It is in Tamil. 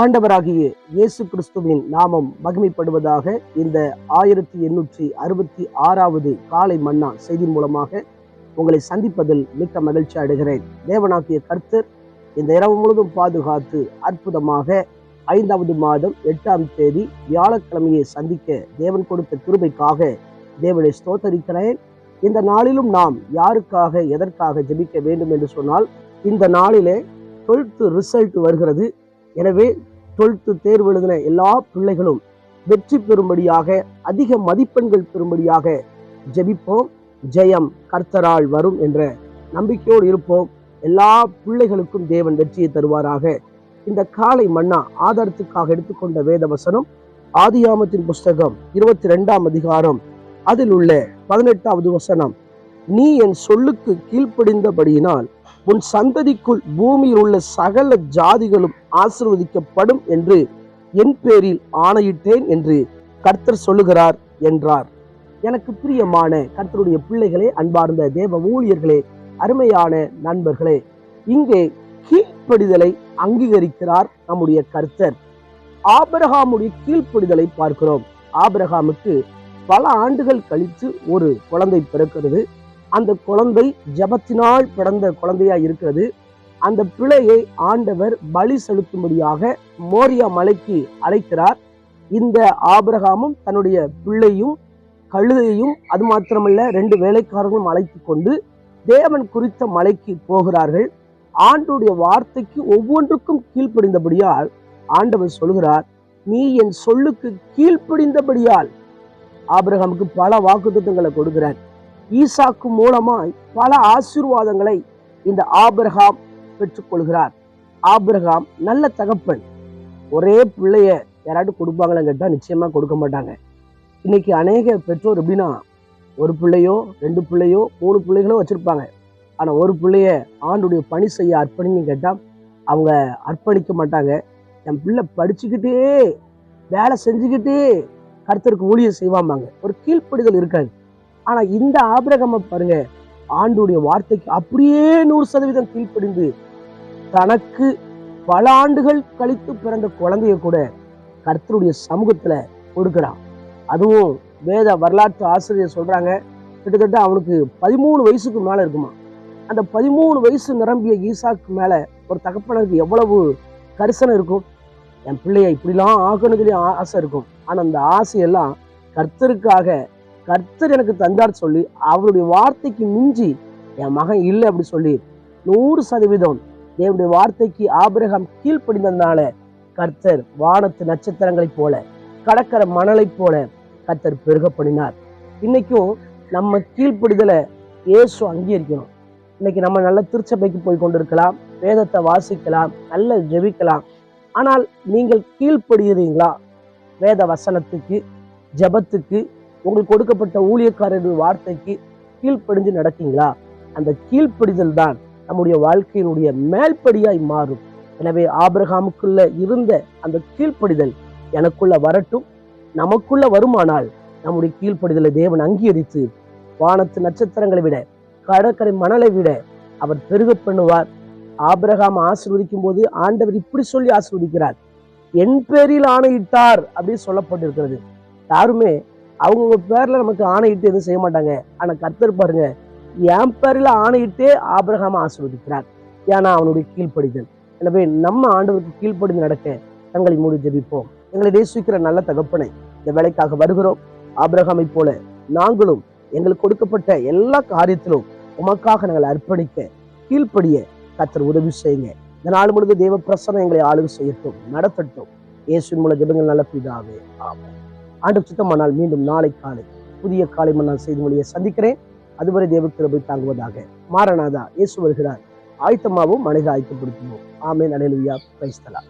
ஆண்டவராகிய இயேசு கிறிஸ்துவின் நாமம் மகிமைப்படுவதாக இந்த ஆயிரத்தி எண்ணூற்றி அறுபத்தி ஆறாவது காலை மன்னா செய்தி மூலமாக உங்களை சந்திப்பதில் மிக்க மகிழ்ச்சி அடைகிறேன். தேவனாகிய கர்த்தர் இந்த இரவு முழுதும் பாதுகாத்து அற்புதமாக ஐந்தாவது மாதம் எட்டாம் தேதி வியாழக்கிழமையை சந்திக்க தேவன் கொடுத்த கிருபைக்காக தேவனை ஸ்தோத்தரிக்கிறேன். இந்த நாளிலும் நாம் யாருக்காக எதற்காக ஜெபிக்க வேண்டும் என்று சொன்னால் இந்த நாளிலே டுவெல்த் ரிசல்ட் வருகிறது. எனவே டுவெல்த்து தேர்வு எழுதின எல்லா பிள்ளைகளும் வெற்றி பெறும்படியாக அதிக மதிப்பெண்கள் பெறும்படியாக ஜெபிப்போம். ஜெயம் கர்த்தரால் வரும் என்ற நம்பிக்கையோடு இருப்போம். எல்லா பிள்ளைகளுக்கும் தேவன் வெற்றியை தருவாராக. இந்த காலை மன்னா ஆதாரத்துக்காக எடுத்துக்கொண்ட வேத வசனம் ஆதியாமத்தின் புஸ்தகம் இருபத்தி ரெண்டாம் அதிகாரம். அதில் உள்ள பதினெட்டாவது வசனம் நீ என் சொல்லுக்கு கீழ்ப்படிந்தபடியினால் உன் சந்ததிக்குள் பூமியில் உள்ள சகல ஜாதிகளும் ஆசிர்வதிக்கப்படும் என்று என் பேரில் ஆணையிட்டேன் என்று கர்த்தர் சொல்லுகிறார் என்றார். எனக்கு பிரியமான கர்த்தருடைய பிள்ளைகளே அன்பார்ந்த தேவ ஊழியர்களே அருமையான நண்பர்களே இங்கே கீழ்ப்படிதலை அங்கீகரிக்கிறார் நம்முடைய கர்த்தர். ஆபரகாமுடைய கீழ்ப்படிதலை பார்க்கிறோம். ஆபரகாமுக்கு பல ஆண்டுகள் கழித்து ஒரு குழந்தை பிறக்கிறது. அந்த குழந்தை ஜபத்தினால் பிறந்த குழந்தையா இருக்கிறது. அந்த பிள்ளையை ஆண்டவர் பலி செலுத்தும்படியாக மோரியா மலைக்கு அழைக்கிறார். இந்த ஆபிரகாமும் தன்னுடைய பிள்ளையும் கழுதையும் அது மாத்திரமல்ல ரெண்டு வேலைக்காரர்களும் அழைத்து கொண்டு தேவன் குறித்த மலைக்கு போகிறார்கள். ஆண்டுடைய வார்த்தைக்கு ஒவ்வொன்றுக்கும் கீழ்ப்படிந்தபடியால் ஆண்டவர் சொல்கிறார் நீ என் சொல்லுக்கு கீழ்ப்படிந்தபடியால் ஆபிரகாமுக்கு பல வாக்குத்தங்களை கொடுக்கிறார் ஈசாக்கு மூலமாய் பல ஆசீர்வாதங்களை இந்த ஆபிரகாம் பெற்றுக்கொள்கிறார். ஆபிரகாம் நல்ல தகப்பன். ஒரே பிள்ளைய யாராட்டும் கொடுப்பாங்களான்னு கேட்டால் நிச்சயமா கொடுக்க மாட்டாங்க. இன்னைக்கு அநேக பெற்றோர் எப்படின்னா ஒரு பிள்ளையோ ரெண்டு பிள்ளையோ மூணு பிள்ளைகளோ வச்சிருப்பாங்க. ஆனா ஒரு பிள்ளைய ஆண்டுடைய பணி செய்ய அர்ப்பணின்னு கேட்டால் அவங்க அர்ப்பணிக்க மாட்டாங்க. என் பிள்ளை படிச்சுக்கிட்டே வேலை செஞ்சுக்கிட்டே கருத்தருக்கு ஊழியம் செய்வாமாங்க ஒரு கீழ்ப்படிதல் இருக்காது. ஆனா இந்த ஆபிரகம பாருங்க ஆண்டுடைய வார்த்தைக்கு அப்படியே நூறு சதவீதம் கீழ்ப்படிந்து தனக்கு பல ஆண்டுகள் கழித்து பிறந்த குழந்தைய கூட கர்த்தருடைய சமூகத்துல கொடுக்கிறான். அதுவும் வேத வரலாற்று ஆசிரியர் சொல்றாங்க கிட்டத்தட்ட அவனுக்கு பதிமூணு வயசுக்கு மேல இருக்குமா. அந்த பதிமூணு வயசு நிரம்பிய ஈசாக்கு மேல ஒரு தகப்பனருக்கு எவ்வளவு கரிசனம் இருக்கும். என் பிள்ளைய இப்படிலாம் ஆகணும் சொல்லி ஆசை இருக்கும். ஆனா அந்த ஆசையெல்லாம் கர்த்தருக்காக கர்த்தர் எனக்கு தந்தார் சொல்லி அவருடைய வார்த்தைக்கு மிஞ்சி என் மகன் இல்லை அப்படி சொல்லி நூறு சதவீதம் தேவனுடைய வார்த்தைக்கு ஆபிரகாம் கீழ்ப்படிந்ததுனால கர்த்தர் வானத்து நட்சத்திரங்களைப் போல கடற்கரை மணலைப் போல கர்த்தர் பெருக பண்ணினார் இன்னைக்கும் நம்ம கீழ்ப்படிதலை இயேசு அங்கீகரிக்கணும். இன்னைக்கு நம்ம நல்ல திருச்சபைக்கு போய் கொண்டிருக்கலாம் வேதத்தை வாசிக்கலாம் நல்ல ஜெபிக்கலாம். ஆனால் நீங்கள் கீழ்ப்படுகிறீங்களா? வேத வசனத்துக்கு ஜெபத்துக்கு உங்களுக்கு கொடுக்கப்பட்ட ஊழியக்காரர்கள் வார்த்தைக்கு கீழ்ப்படிஞ்சு நடக்கீங்களா? அந்த கீழ்ப்படிதல் தான் நம்முடைய வாழ்க்கையினுடைய மேல்படியாய் மாறும். எனவே ஆபிரகாமுக்குள்ள இருந்த அந்த கீழ்ப்படிதல் எனக்குள்ள வரட்டும் நமக்குள்ள வருமானால் நம்முடைய கீழ்ப்படிதலை தேவன் அங்கீகரித்து வானத்து நட்சத்திரங்களை விட கடற்கரை மணலை விட அவர் பெருக பண்ணுவார். ஆபிரகாம் ஆசிர்வதிக்கும் போது ஆண்டவர் இப்படி சொல்லி ஆசீர்வதிக்கிறார். என் பேரில் ஆணையிட்டார் அப்படின்னு சொல்லப்பட்டிருக்கிறது. யாருமே அவங்கவுங்க பேர்ல நமக்கு ஆணையிட்டு எதுவும் செய்ய மாட்டாங்க. ஆனா கர்த்தர் பாருங்க என் பேரில் ஆணையிட்டே ஆபிரகாம ஆசிர்வதிக்கிறார். ஏன்னா அவனுடைய கீழ்ப்படிதல். எனவே நம்ம ஆண்டவருக்கு கீழ்ப்படிந்து நடக்க தங்களை மூடி ஜெபிப்போம். எங்களை நேசிக்கிற நல்ல தகப்பனை இந்த வேலைக்காக வருகிறோம். ஆபிரகாமை போல நாங்களும் எங்களுக்கு கொடுக்கப்பட்ட எல்லா காரியத்திலும் உமக்காக நாங்கள் அர்ப்பணிக்க கீழ்ப்படிய கத்தர் உதவி செய்யுங்க. இந்த நாள் முழுது தேவ பிரசனம் எங்களை ஆளுகை செய்யட்டும் நடத்தட்டும். இயேசுவின் மூல ஜெபங்கள் நல்ல பிதாவே. ஆமாம் ஆண்டு சுத்தமானால் மீண்டும் நாளை காலை புதிய காலை மன்னால் செய்து மொழியை சந்திக்கிறேன். அதுவரை தேவ கிருபை தாங்குவதாக மாரநாதா இயேசு வருகிறார். ஆயத்தமாவும் மனித ஆயத்தப்படுத்துவோம். ஆமேன். அலையிலுயா. கிரைஸ்தலா